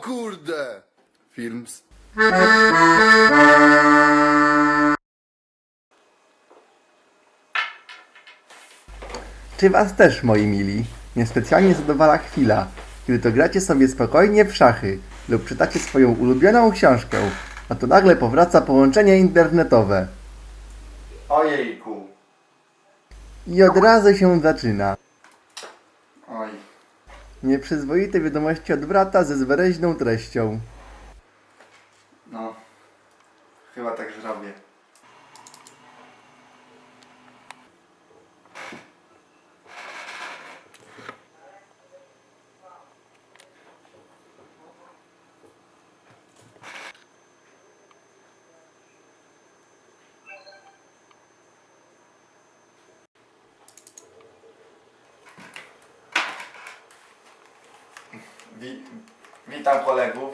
kurde! Films. Czy was też, moi mili, niespecjalnie zadowala chwila, kiedy to gracie sobie spokojnie w szachy lub czytacie swoją ulubioną książkę, a to nagle powraca połączenie internetowe Ojejku. i od razu się zaczyna. Nieprzyzwoite wiadomości od brata ze zwyraźną treścią. No. Chyba tak zrobię. Wi- witam kolegów.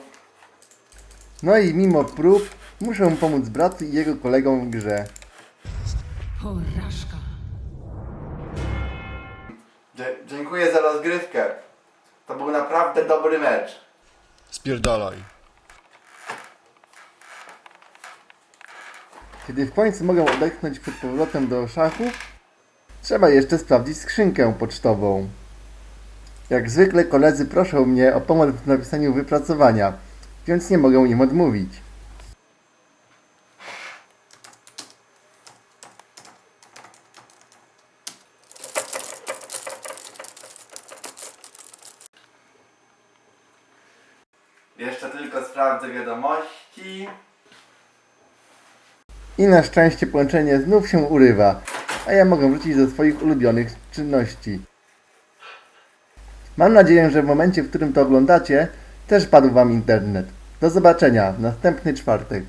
No i mimo prób muszę pomóc bratu i jego kolegom w grze. Porażka. Dzie- dziękuję za rozgrywkę. To był naprawdę dobry mecz. Spierdalaj. Kiedy w końcu mogę odetchnąć przed powrotem do szachów, trzeba jeszcze sprawdzić skrzynkę pocztową. Jak zwykle koledzy proszą mnie o pomoc w napisaniu wypracowania, więc nie mogę im odmówić. Jeszcze tylko sprawdzę wiadomości. I na szczęście połączenie znów się urywa, a ja mogę wrócić do swoich ulubionych czynności. Mam nadzieję, że w momencie, w którym to oglądacie, też padł Wam internet. Do zobaczenia w następny czwartek.